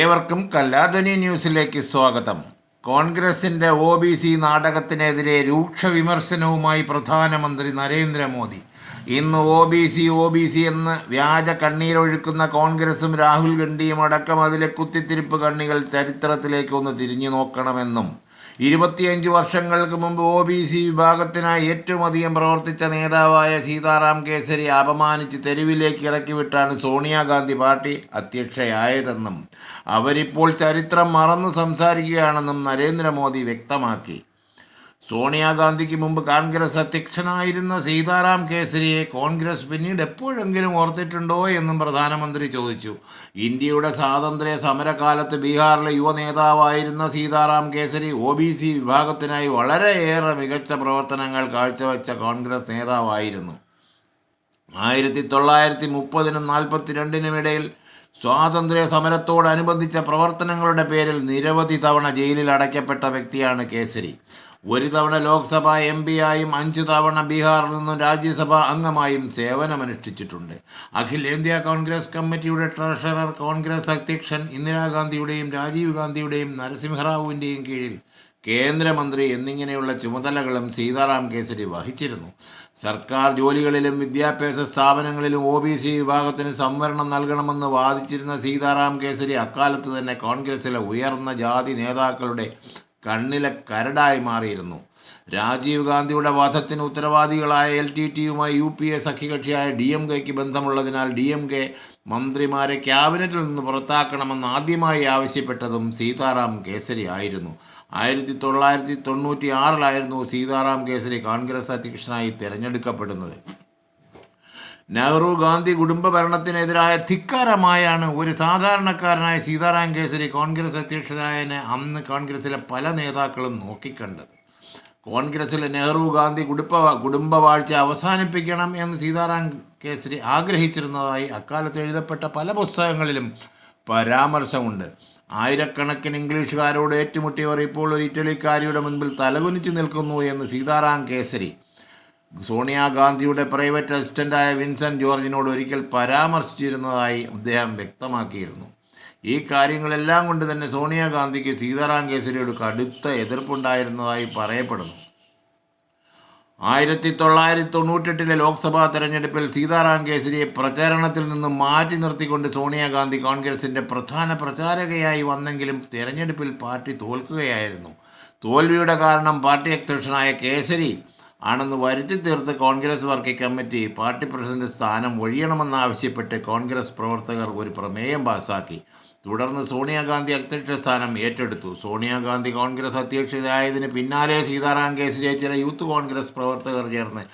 ഏവർക്കും കല്ലാതനി ന്യൂസിലേക്ക് സ്വാഗതം. കോൺഗ്രസിന്റെ ഒ ബി സി നാടകത്തിനെതിരെ രൂക്ഷ വിമർശനവുമായി പ്രധാനമന്ത്രി നരേന്ദ്രമോദി. ഇന്ന് O B C O B C എന്ന് വ്യാജ കണ്ണീരൊഴുക്കുന്ന കോൺഗ്രസും രാഹുൽ ഗാന്ധിയും അടക്കം അതിലെ കുത്തിത്തിരിപ്പ് കണ്ണികൾ ചരിത്രത്തിലേക്ക് ഒന്ന് തിരിഞ്ഞു നോക്കണമെന്നും ഇരുപത്തിയഞ്ച് വർഷങ്ങൾക്ക് മുമ്പ് ഒ ബി സി വിഭാഗത്തിനായി ഏറ്റവും അധികം പ്രവർത്തിച്ച നേതാവായ സീതാറാം കേസരി അപമാനിച്ച് തെരുവിലേക്ക് ഇറക്കിവിട്ടാണ് സോണിയാഗാന്ധി പാർട്ടി അധ്യക്ഷയായതെന്നും അവരിപ്പോൾ ചരിത്രം മറന്നു സംസാരിക്കുകയാണെന്നും നരേന്ദ്രമോദി വ്യക്തമാക്കി. സോണിയാഗാന്ധിക്ക് മുമ്പ് കോൺഗ്രസ് അധ്യക്ഷനായിരുന്ന സീതാറാം കേസരിയെ കോൺഗ്രസ് പിന്നീട് എപ്പോഴെങ്കിലും ഓർത്തിട്ടുണ്ടോ എന്നും പ്രധാനമന്ത്രി ചോദിച്ചു. ഇന്ത്യയുടെ സ്വാതന്ത്ര്യ സമരകാലത്ത് ബീഹാറിലെ യുവ നേതാവായിരുന്ന Sitaram Kesari O B C വിഭാഗത്തിനായി വളരെയേറെ മികച്ച പ്രവർത്തനങ്ങൾ കാഴ്ചവെച്ച കോൺഗ്രസ് നേതാവായിരുന്നു. ആയിരത്തി തൊള്ളായിരത്തി മുപ്പതിനും നാൽപ്പത്തിരണ്ടിനും ഇടയിൽ സ്വാതന്ത്ര്യ സമരത്തോടനുബന്ധിച്ച പ്രവർത്തനങ്ങളുടെ പേരിൽ നിരവധി തവണ ജയിലിൽ അടയ്ക്കപ്പെട്ട വ്യക്തിയാണ് കേസരി. ഒരു തവണ ലോക്സഭ എം പിയായും അഞ്ചു തവണ ബീഹാറിൽ നിന്നും രാജ്യസഭാ അംഗമായും സേവനമനുഷ്ഠിച്ചിട്ടുണ്ട്. അഖിലേന്ത്യാ കോൺഗ്രസ് കമ്മിറ്റിയുടെ ട്രഷറർ കോൺഗ്രസ് അധ്യക്ഷൻ ഇന്ദിരാഗാന്ധിയുടെയും രാജീവ് ഗാന്ധിയുടെയും നരസിംഹറാവുവിന്റെയും കീഴിൽ കേന്ദ്രമന്ത്രി എന്നിങ്ങനെയുള്ള ചുമതലകളും സീതാറാം കേസരി വഹിച്ചിരുന്നു. സർക്കാർ ജോലികളിലും വിദ്യാഭ്യാസ സ്ഥാപനങ്ങളിലും ഒ ബി സി വിഭാഗത്തിന് സംവരണം നൽകണമെന്ന് വാദിച്ചിരുന്ന സീതാറാം കേസരി അക്കാലത്ത് തന്നെ കോൺഗ്രസിലെ ഉയർന്ന ജാതി നേതാക്കളുടെ കണ്ണിലെ കരടായി മാറിയിരുന്നു. രാജീവ് ഗാന്ധിയുടെ വധത്തിന് ഉത്തരവാദികളായ എൽ ടി ടിയുമായി യു പി എ സഖ്യകക്ഷിയായ ഡി എം കെക്ക് ബന്ധമുള്ളതിനാൽ ഡി എം കെ മന്ത്രിമാരെ ക്യാബിനറ്റിൽ നിന്ന് പുറത്താക്കണമെന്ന് ആദ്യമായി ആവശ്യപ്പെട്ടതും സീതാറാം കേസരി ആയിരുന്നു. ആയിരത്തി തൊള്ളായിരത്തി തൊണ്ണൂറ്റി ആറിലായിരുന്നു സീതാറാം കേസരി കോൺഗ്രസ് അധ്യക്ഷനായി തിരഞ്ഞെടുക്കപ്പെടുന്നത്. നെഹ്റു ഗാന്ധി കുടുംബ ഭരണത്തിനെതിരായ ധിക്കാരമായാണ് ഒരു സാധാരണക്കാരനായ സീതാറാം കേസരി കോൺഗ്രസ് അധ്യക്ഷനായതിനെ അന്ന് കോൺഗ്രസിലെ പല നേതാക്കളും നോക്കിക്കണ്ടത്. കോൺഗ്രസിലെ നെഹ്റു ഗാന്ധി കുടുംബ കുടുംബവാഴ്ച അവസാനിപ്പിക്കണം എന്ന് സീതാറാം കേസരി ആഗ്രഹിച്ചിരുന്നതായി അക്കാലത്ത് എഴുതപ്പെട്ട പല പുസ്തകങ്ങളിലും പരാമർശമുണ്ട്. ആയിരക്കണക്കിന് ഇംഗ്ലീഷുകാരോട് ഏറ്റുമുട്ടിയവർ ഇപ്പോൾ ഒരു ഇറ്റലിക്കാരിയുടെ മുൻപിൽ തലകുനിച്ച് നിൽക്കുന്നു എന്ന് സീതാറാം കേസരി സോണിയാഗാന്ധിയുടെ പ്രൈവറ്റ് അസിസ്റ്റന്റായ വിൻസെന്റ് ജോർജിനോട് ഒരിക്കൽ പരാമർശിച്ചിരുന്നതായി അദ്ദേഹം വ്യക്തമാക്കിയിരുന്നു. ഈ കാര്യങ്ങളെല്ലാം കൊണ്ട് തന്നെ സോണിയാഗാന്ധിക്ക് സീതാറാം കേസരിയോട് കടുത്ത എതിർപ്പുണ്ടായിരുന്നതായി പറയപ്പെടുന്നു. ആയിരത്തി തൊള്ളായിരത്തി തൊണ്ണൂറ്റെട്ടിലെ ലോക്സഭാ തെരഞ്ഞെടുപ്പിൽ സീതാറാം കേസരിയെ പ്രചാരണത്തിൽ നിന്നും മാറ്റി നിർത്തിക്കൊണ്ട് സോണിയാഗാന്ധി കോൺഗ്രസിന്റെ പ്രധാന പ്രചാരകയായി വന്നെങ്കിലും തെരഞ്ഞെടുപ്പിൽ പാർട്ടി തോൽക്കുകയായിരുന്നു. തോൽവിയുടെ കാരണം പാർട്ടി അധ്യക്ഷനായ കേസരി ആണെന്ന് വരുത്തി തീർത്ത് Congress working committee party president സ്ഥാനം ഒഴിയണമെന്നാവശ്യപ്പെട്ട് കോൺഗ്രസ് പ്രവർത്തകർ ഒരു പ്രമേയം പാസാക്കി. തുടർന്ന് സോണിയാഗാന്ധി അധ്യക്ഷ സ്ഥാനം ഏറ്റെടുത്തു. സോണിയാഗാന്ധി കോൺഗ്രസ് അധ്യക്ഷയായതിന് പിന്നാലെ സീതാറാം കേസിലെ ചില യൂത്ത് കോൺഗ്രസ് പ്രവർത്തകർ ചേർന്ന്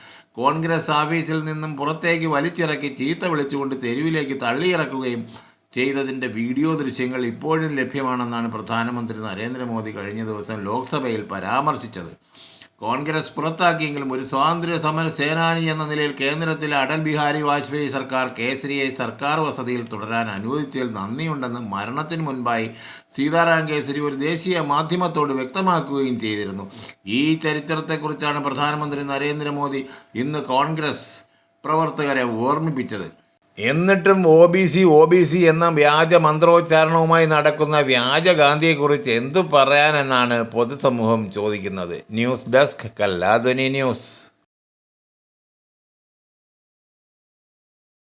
കോൺഗ്രസ് ഓഫീസിൽ നിന്നും പുറത്തേക്ക് വലിച്ചിറക്കി ചീത്ത വിളിച്ചുകൊണ്ട് തെരുവിലേക്ക് തള്ളിയിറക്കുകയും ചെയ്തതിന്റെ വീഡിയോ ദൃശ്യങ്ങൾ ഇപ്പോഴും ലഭ്യമാണെന്നാണ് പ്രധാനമന്ത്രി നരേന്ദ്രമോദി കഴിഞ്ഞ ദിവസം ലോക്സഭയിൽ പരാമർശിച്ചത്. കോൺഗ്രസ് പുറത്താക്കിയെങ്കിലും ഒരു സ്വാതന്ത്ര്യ സമര സേനാനി എന്ന നിലയിൽ കേന്ദ്രത്തിലെ അടൽ ബിഹാരി വാജ്പേയി സർക്കാർ കേസരിയെ സർക്കാർ വസതിയിൽ തുടരാൻ അനുവദിച്ചതിൽ നന്ദിയുണ്ടെന്ന് മരണത്തിന് മുൻപായി സീതാറാം കേസരി ഒരു ദേശീയ മാധ്യമത്തോട് വ്യക്തമാക്കുകയും ചെയ്തിരുന്നു. ഈ ചരിത്രത്തെക്കുറിച്ചാണ് പ്രധാനമന്ത്രി നരേന്ദ്രമോദി ഇന്ന് കോൺഗ്രസ് പ്രവർത്തകരെ ഓർമ്മിപ്പിച്ചത്. എന്നിട്ടും O B C O B C എന്ന വ്യാജ മന്ത്രോച്ചാരണവുമായി നടക്കുന്ന വ്യാജ ഗാന്ധിയെക്കുറിച്ച് എന്തു പറയാനെന്നാണ് പൊതുസമൂഹം ചോദിക്കുന്നത്. ന്യൂസ് ഡെസ്ക് കല്ലാധ്വനി ന്യൂസ്.